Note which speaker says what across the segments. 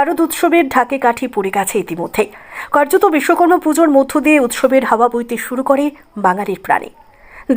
Speaker 1: শারদ উৎসবের ঢাকে কাঠি পড়ে গেছে ইতিমধ্যে। কার্যত বিশ্বকর্মা পুজোর মধ্য দিয়ে উৎসবের হাওয়া বইতে শুরু করে বাঙালির প্রাণে।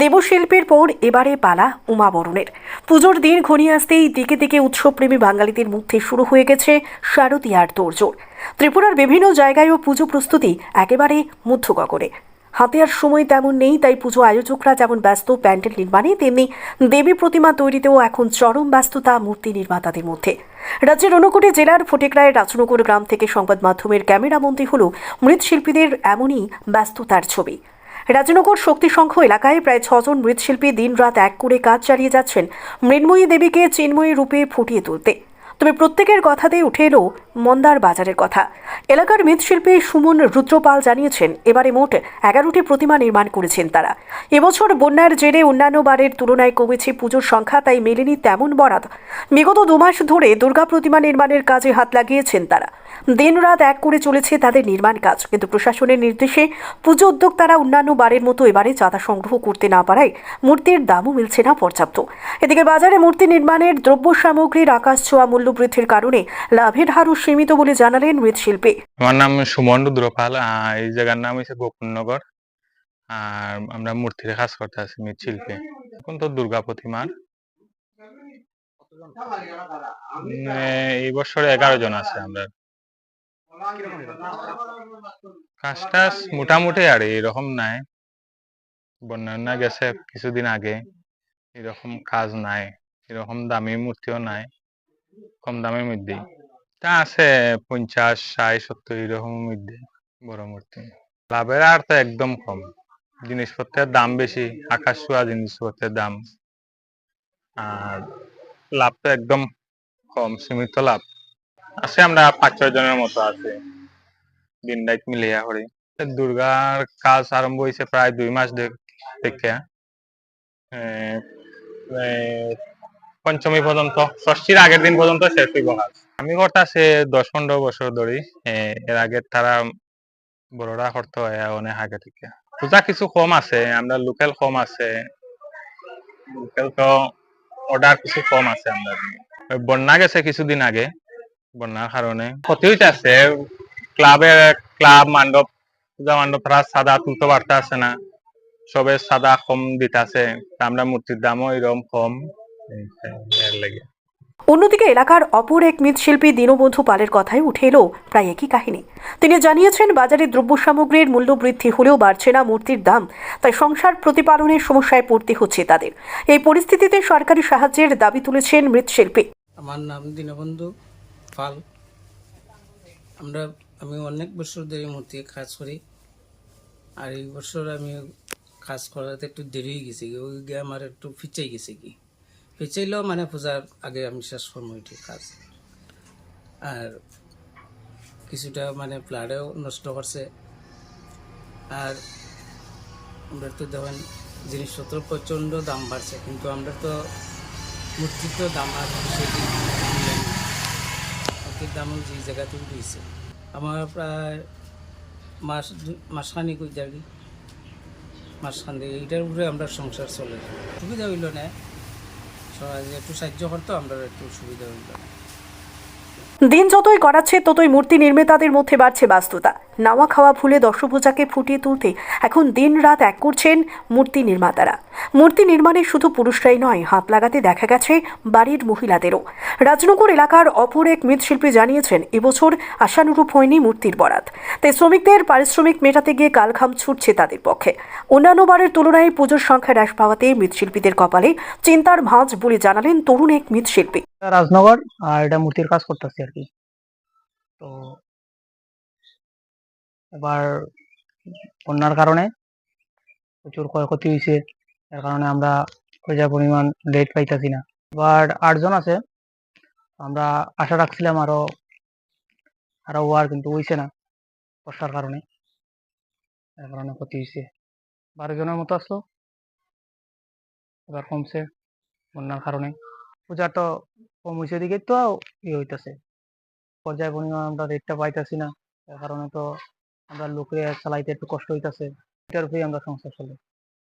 Speaker 1: দেবশিল্পের পর এবারে পালা উমাবরণের। পুজোর দিন ঘনিয়ে আসতেই দিকে দিকে উৎসবপ্রেমী বাঙালিদের মধ্যে শুরু হয়ে গেছে শারদীয়ার তোড়জোড়। ত্রিপুরার বিভিন্ন জায়গায়ও পুজো প্রস্তুতি একেবারে মুগ্ধকরে হাতে আর সময় তেমন নেই, তাই পুজো আয়োজকরা যেমন ব্যস্ত প্যান্ডেল নির্মাণে, তেমনি দেবী প্রতিমা তৈরিতেও এখন চরম ব্যস্ততা মূর্তি নির্মাতাদের মধ্যে। রাজ্যের অনুকূটে জেলার ফটিকরায় রাজনগর গ্রাম থেকে সংবাদ মাধ্যমের ক্যামেরাবন্দী হল মৃৎশিল্পীদের এমনই ব্যস্ততার ছবি। রাজনগর শক্তি সংঘ এলাকায় প্রায় ছজন মৃৎশিল্পী দিনরাত এক করে কাজ চালিয়ে যাচ্ছেন। মৃন্ময়ী দেবীকে চিন্ময়ী রূপে ফুটিয়ে তুলতে। তবে প্রত্যেকের কথাতেই উঠে এলো মন্দার বাজারের কথা। এলাকার মৃৎশিল্পী সুমন রুদ্রপাল জানিয়েছেন, এবারে মোট এগারোটি প্রতিমা নির্মাণ করেছেন তারা। এবছর বন্যার জেরে অন্যান্য বারের তুলনায় কমেছে পুজোর সংখ্যা, তাই মেলেনি তেমন বরাদ বিগত দু মাস ধরে দুর্গা প্রতিমা নির্মাণের কাজে হাত লাগিয়েছেন তারা। দিনরাত এক করে চলেছে তাদের নির্মাণ কাজ, কিন্তু প্রশাসনের নির্দেশে পুজো উদ্যোক্তারা অন্যান্য বারের মতো এবারে চাঁদা সংগ্রহ করতে না পারায় মূর্তির দামও মিলছে না পর্যাপ্ত। এদিকে বাজারে মূর্তি নির্মাণের দ্রব্য সামগ্রীর আকাশ ছোঁয়া মূল্য বৃদ্ধির কারণে লাভের হারও সীমিত বলে জানালেন মৃৎশিল্পী।
Speaker 2: আমার নাম সুমন রুদ্রপাল এই জায়গার নাম হচ্ছে গোকুলনগর আর আমরা মূর্তির কাজ করতে আছি মৃৎশিল্পে। এখন তো দুর্গা প্রতিমার। এই বছর এগারো জন আছে আমরা। কাজটা মোটামুটি আর এরকম নাই। বন্যা গেছে, কিছুদিন আগে এরকম কাজ নাই, এরকম দামি মূর্তিও নাই। কম দামের মধ্যে তা আছে পঞ্চাশ ষাট সত্তর এরকম মধ্যে বড় মূর্তি লাভের আর তো একদম কম। জিনিসপত্রের দাম বেশি আকাশ ছোঁয়া জিনিসপত্রের দাম। আর লাভ তো একদম কম সীমিত লাভ। আছে আমরা পাঁচ ছয় জনের মতো আছে। দিন রাত মিলিয়া করি। দুর্গার কাজ আরম্ভ হয়েছে প্রায় দুই মাস আহ, পঞ্চমী পর্যন্ত, ষষ্ঠীর আগের দিন পর্যন্ত শেষ হইব। কাজ আমি করতেছি দশ পনেরো বছর ধরে এর আগে তারা বড়রা করতে অনেক আগে থেকে। পূজা কিছু কম আছে, আমরা লোকাল কম আছে। লোকাল তো অর্ডার কিছু কম আছে আমরা বন্যা গেছে কিছুদিন আগে, বন্যার কারণে। ক্ষতি হইতে আছে ক্লাবের ক্লাব মণ্ডপ পূজা মণ্ডপ তারা সাদা তুলতে পারতে আছে না। সবে সাদা কম দিতে আছে আমরা মূর্তির দামও এরকম কম। লাগে
Speaker 1: অন্যদিকে এলাকার অপর এক মৃৎশিল্পী দীনবন্ধু পালের কথাই উঠে এলো প্রায় একই কাহিনী। তিনি জানিয়েছেন বাজারে দ্রব্য সামগ্রীর মূল্য বৃদ্ধি হলেও বাড়ছে না মূর্তির দাম তাই সংসার প্রতিপালনের সমস্যায় পড়তে হচ্ছে তাদের। এই পরিস্থিতিতে সরকারি সাহায্যের দাবি তুলেছেন মৃৎশিল্পী।
Speaker 3: আমার নাম দীনবন্ধু পাল। আমরা আমি অনেক বছর ধরে মূর্তি কাজ করি আর এই বছর আমি কাজ করাতে একটু দেরি হয়ে গেছে কি ওই গিয়ে আমার একটু ফিচাই গেছে কি। ফিচাইলেও মানে পূজার আগে আমি শেষ করব এটি কাজ। আর কিছুটা মানে ফ্লাডেও নষ্ট করছে। আর আমরা তো দেখেন, জিনিসপত্র প্রচণ্ড দাম বাড়ছে, কিন্তু আমরা তো মূর্তির তো দাম আর মূর্তির দাম যে জায়গাতে উঠেছে আমার প্রায় মাস মাসখানিক ওই যাবি মাসখানি এইটার উপরে আমরা সংসার চলে যাবে সুবিধা হইল না।
Speaker 1: দিন যতই করাচ্ছে ততই মূর্তি নির্মাতাদের মধ্যে বাড়ছে ব্যস্ততা নাওয়া খাওয়া ভুলে দশভূজাকে ফুটিয়ে তুলতে এখন দিন রাত এক করছেন মূর্তি নির্মাতারা। মূর্তি নির্মাণে শুধু পুরুষরাই নয়, হাত লাগাতে দেখা গেছে বাড়ির মহিলাদেরও। রাজনগর এলাকার অপর এক মৃৎশিল্পী জানিয়েছেন, এবছর আশানুরূপ হয়নি মূর্তির বরাত। তাই শ্রমিকদের পারিশ্রমিক মেটাতে গিয়ে কালঘাম ছুটছে তাদের পক্ষে। অন্যান্য বারের তুলনায় পুজোর সংখ্যা হ্রাস পাওয়াতে মৃৎশিল্পীদের কপালে চিন্তার ভাঁজ বলে জানালেন তরুণ এক মৃৎশিল্পী।
Speaker 4: রাজনগর, আর এটা মূর্তির কাজ করতেছি আর কি। তো এবার বন্যার কারণে প্রচুর ক্ষয়ক্ষতি হয়েছে এর কারণে আমরা পর্যাপ্ত পরিমাণ লেট পাইতেছি না। এবার আটজন আছে। আমরা আশা রাখছিলাম আরও আরও ওয়ার কিন্তু হইছে না বর্ষার কারণে। এর কারণে ক্ষতি হয়েছে বারো জনের মতো আসলো। এবার কমছে বন্যার কারণে। পূজা তো কম হয়েছে দিকে তো ইয়ে হইতেছে। পর্যায় পরিমাণ আমরা রেটটা পাইতাছি না। তার কারণে তো আমরা লোকে চালাইতে একটু কষ্ট হইতাছে। এটার উপরেই আমরা সংসার চলে।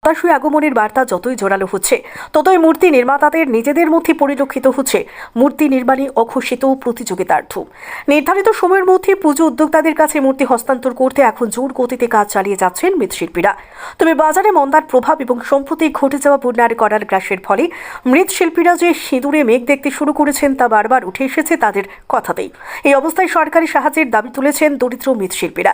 Speaker 1: প্রত্যাশী আগমনের বার্তা যতই জোরালো হচ্ছে, ততই মূর্তি নির্মাতাদের নিজেদের মধ্যে পরিলক্ষিত হচ্ছে। মূর্তি নির্মাণে অঘোষিত প্রতিযোগিতার ধূম নির্ধারিত সময়ের মধ্যে পুজো উদ্যোক্তাদের কাছে মূর্তি হস্তান্তর করতে এখন জোর গতিতে কাজ চালিয়ে যাচ্ছেন মৃৎশিল্পীরা। তবে বাজারে মন্দার প্রভাব এবং সম্প্রতি ঘটে যাওয়া বন্যার করার গ্রাসের ফলে মৃৎশিল্পীরা যে সিঁদুরে মেঘ দেখতে শুরু করেছেন তা বারবার উঠে এসেছে তাদের কথাতেই। এই অবস্থায় সরকারি সাহায্যের দাবি তুলেছেন দরিদ্র মৃৎশিল্পীরা।